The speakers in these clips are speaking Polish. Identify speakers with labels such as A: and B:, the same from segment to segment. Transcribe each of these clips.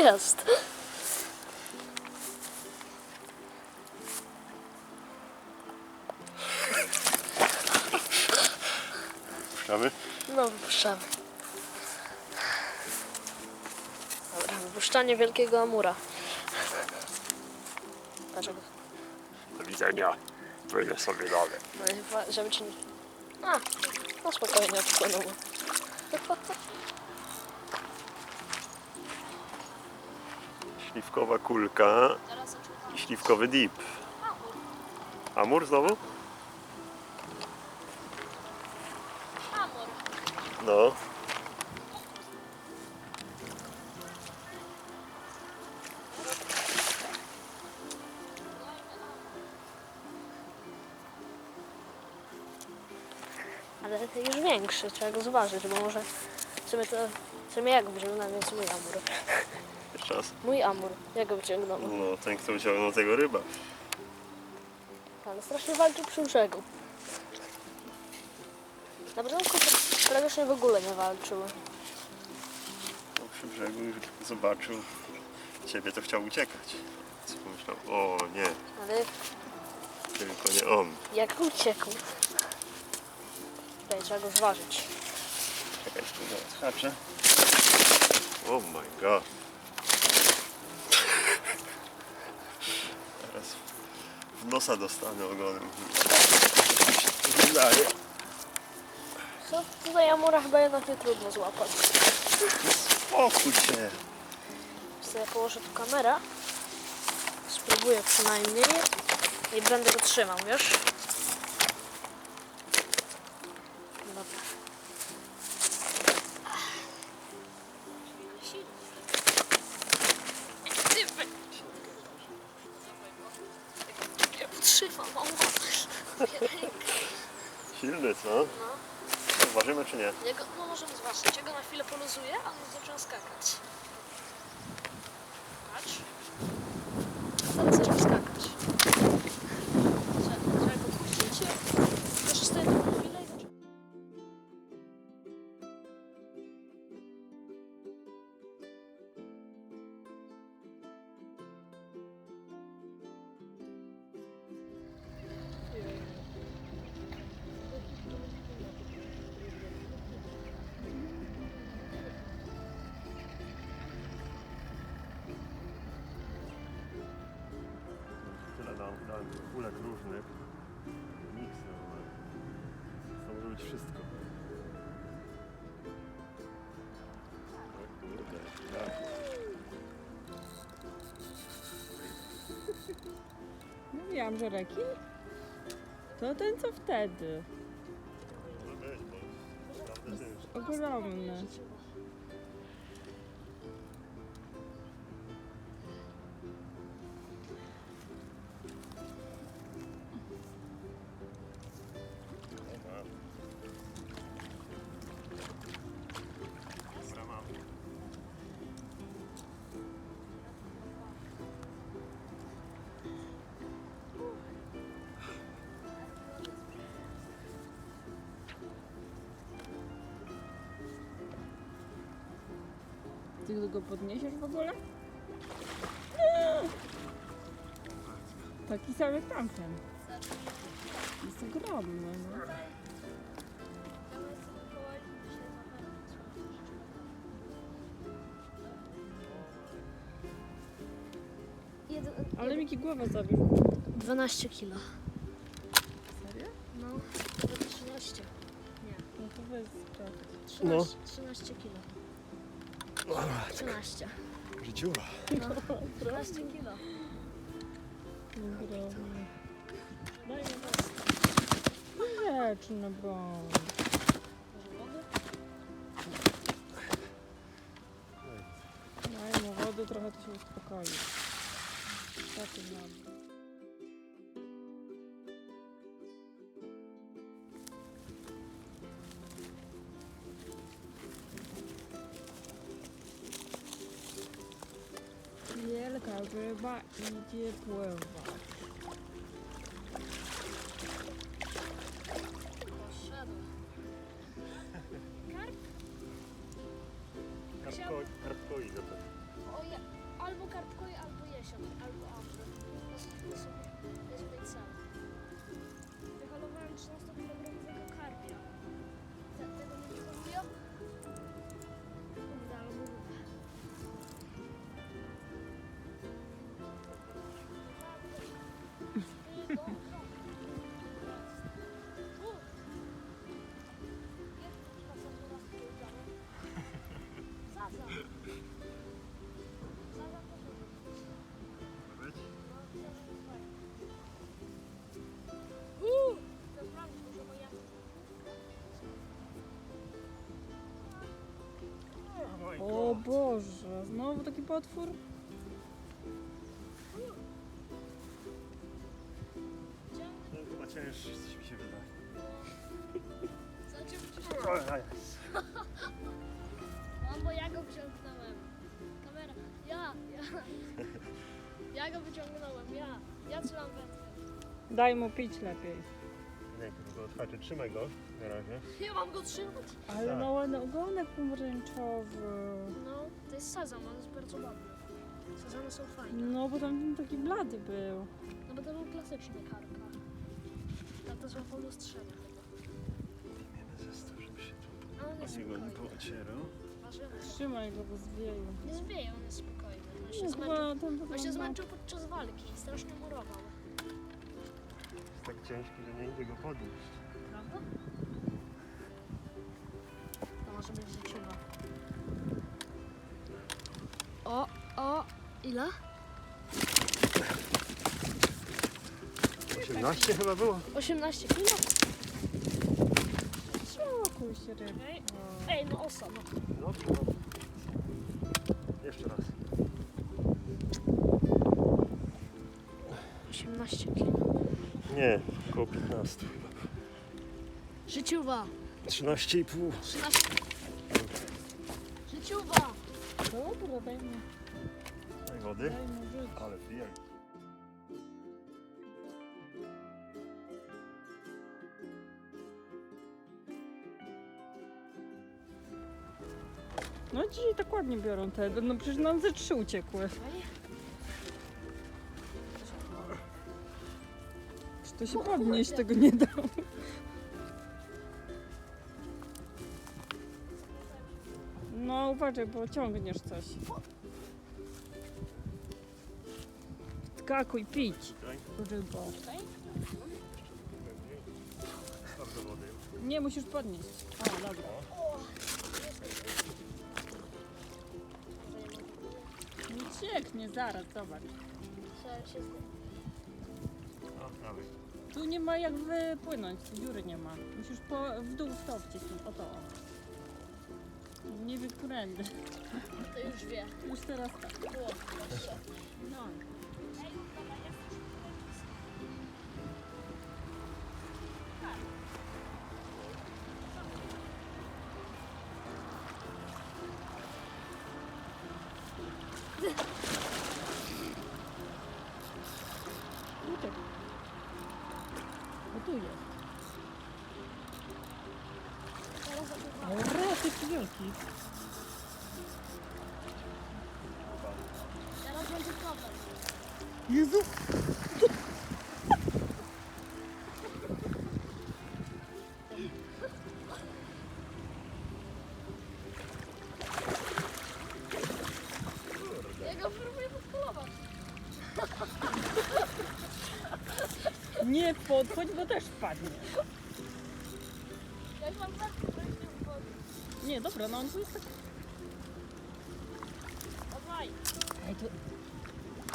A: jest.
B: Puszczamy?
A: No, wypuszczamy. Dobra, wypuszczanie wielkiego amura. Dlaczego?
B: Do widzenia. Wyjdę sobie dalej.
A: No, i chyba, żeby ci nie... A, no spokojnie, odpłynęło.
B: Śliwkowa kulka i śliwkowy dip. Amur znowu? No.
A: Ale to już większy, trzeba go zważyć, bo może w sumie to... W sumie jak wyciągnąłem, więc mój amur.
B: Raz.
A: Mój amur, jak go wyciągnąłem.
B: No, ten kto wyciągnął tego ryba.
A: Ale strasznie walczył przy brzegu. Na początku praktycznie w ogóle nie walczył.
B: No, przy brzegu już zobaczył ciebie, to chciał uciekać. Co pomyślał? O nie,
A: Ale
B: tylko nie on.
A: jak uciekł? Tutaj trzeba go zważyć.
B: Czekaj, tu zaraz haczę. Oh my god. W nosa dostanę ogonem. Wydaje.
A: Co? Tutaj amura chyba jednak nie trudno złapać.
B: Spokój się.
A: Sobie położę tu kamerę. Spróbuję przynajmniej. I będę go trzymał, wiesz?
B: Silny, co? Ważymy czy nie?
A: No możemy zobaczyć. Ja go na chwilę poluzuję, a on zaczyna skakać. Patrz. Teraz
B: kulek różnych. Miks normalny. To może być wszystko. O kurde, tak.
C: Mówiłam, że rekin? To ten co wtedy.
B: Może być, bo naprawdę ciężko.
C: Ogromny. Ty go podniesiesz w ogóle? Taki sam jak tamten. Jest ogromny, no. Ale Miki głowę zabił.
A: 12 kilo.
C: Serio?
A: No, chyba 13.
C: No to weź sprawdź.
A: 13, 13 kilo. 13.
B: Życiowa.
A: No, 13 kilo. Was.
C: Wieczny bądź. Daj mu wody, trochę to się uspokoi. Taty nam. Wielka ryba idzie pływać. Boże, znowu taki potwór?
B: No chyba cięższy, coś mi się wydaje.
A: Zobaczymy, czy
B: O, a jest.
A: Mam, bo ja go wyciągnąłem. Kamera. Ja, ja. Ja go wyciągnąłem, ja. Ja trzymam wędkę.
C: Daj mu pić lepiej.
B: Go otwarty. Trzymaj go na razie.
A: Ja mam go trzymać.
C: Ale
B: Tak.
C: no ładny ogonek pomarańczowy.
A: No, to jest sazan, on jest bardzo ładny. Sazany są fajne.
C: No bo tam ten taki blady był.
A: No bo to był klasyczny karka. Tata złapał do strzenia chyba.
B: Miejmy ze sto, żeby się tu
A: A on jest
B: o niego nie
A: spokojny.
B: pocierał.
A: Ważymy.
C: Trzymaj go, bo zwieje.
A: Nie zwieje, on jest spokojny. On się
C: No
A: zmęczył,
C: chyba
A: on się
C: wygląda...
A: zmęczył podczas walki i strasznie murował.
B: Jest tak ciężki, że nie idzie go podnieść.
A: Prawda? To może być życiowa. O, o, ile?
B: 18 chyba było?
A: 18 kilo.
C: Spokój się.
A: Ej, no osa, no.
B: Dobrze, dobrze. Jeszcze raz.
A: 18 kilo.
B: Nie, około 15 chyba.
A: Życiowa.
B: 13,5.
A: 13. Życiowa.
C: Dobra, daj mu,
B: Daj wody.
C: daj mu żyć.
B: Ale pijaj.
C: No dzisiaj tak ładnie biorą te, no przecież nam ze trzy uciekły. Czy to się podnieść tego nie da? No uważaj, bo ciągniesz coś. Skakuj, pić, rybo. Nie, musisz podnieść. O, dobra. Nie cieknie, zaraz, zobacz.
A: Trzeba się zgodzić.
B: O, prawie.
C: Tu nie ma jak wypłynąć, dziury nie ma. Musisz po, w dół w to wcisnąć, o to. Nie wiem, którędy.
A: To już wie.
C: Już teraz tak.
A: Było.
C: No.
A: Ej, dobra, ja chcę
C: Uciek. O tu jest.
A: Teraz będzie problem.
C: Jezu!
A: Ja go próbuję podkolować.
C: Nie podchodź, bo też wpadnie.
A: Jak mam wędkę, to już nie
C: dobra, no on tu jest tak...
A: Dawaj.
C: Ej, to...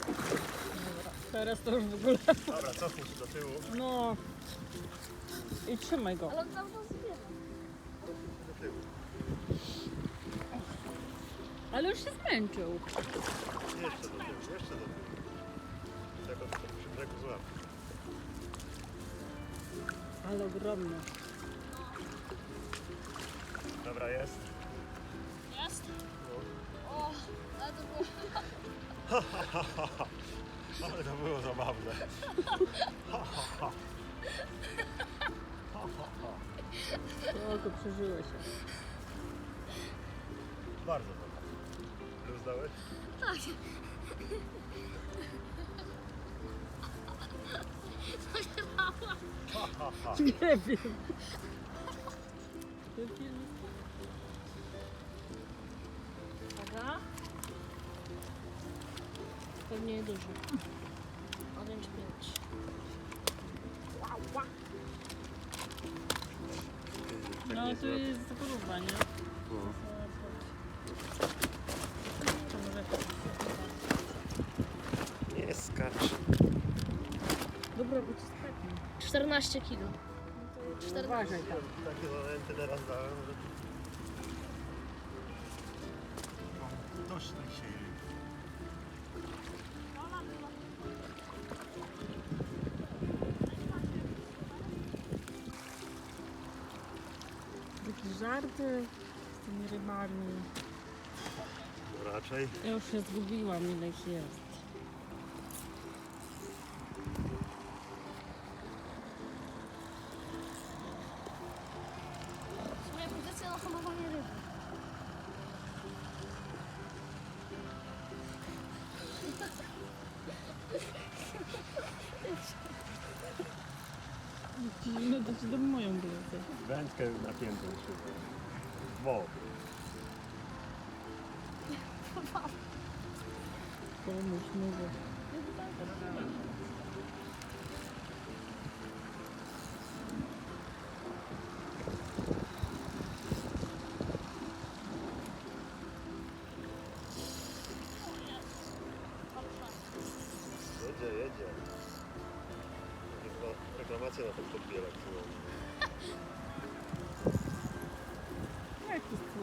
C: Dobra, teraz to już w ogóle...
B: Dobra, cofnij się do tyłu.
C: No... I trzymaj go.
A: Ale on cały czas zbiera.
B: Do tyłu.
C: Ale już się zmęczył.
B: Jeszcze do tyłu, jeszcze do tyłu. Tego to przy brzegu złap.
C: Ale ogromny.
B: Dobra, jest.
A: Jest?
B: No.
A: O, ale to było...
B: Ale to było zabawne.
C: O, to przeżyły się.
B: Bardzo zabawne. Plus dałeś?
A: Tak.
C: Nie wiem.
A: Uwaga. Pewnie duży. Orange 5.
C: No to jest gruba, nie? To może
B: Nie skacz.
C: Bo spadnie.
A: 14 kg. Czternaście.
C: Uważaj tam.
B: Takie momenty teraz dałem, że... Mam dość tej siły.
C: Jakieś żarty z tymi rybami.
B: Raczej.
C: Ja już się zgubiłam, ile ich jest.
B: Wędkę napiętą szybę. Wo.
C: Pomóż, mówię.
B: Jedzie, jedzie. Chyba reklamację na ten podbierak.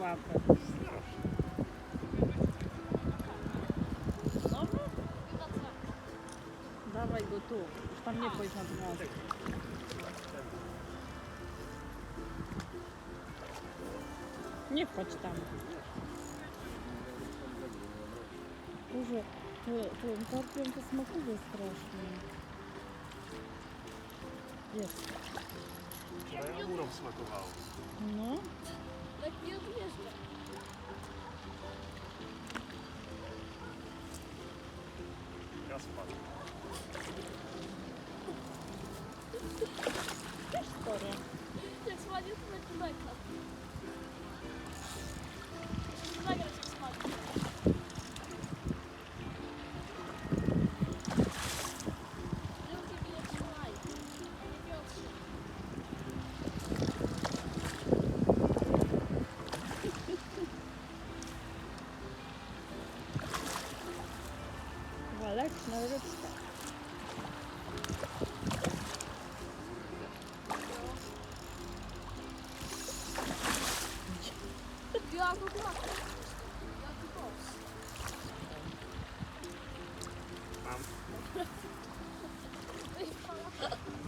C: Słaby. Dawaj go tu. Już tam nie pójdź na dno. Nie wchodź tam. Boże, to- ten karpion to smakuje strasznie. Jest.
B: Ja górą smakowało.
C: No.
A: Tak nie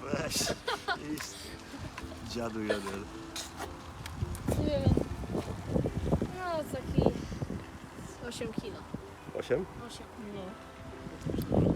B: Weź. Iść. Dziadu jeden.
A: Nie wiem. No taki 8 kilo.
B: Osiem?
A: 8.
C: No.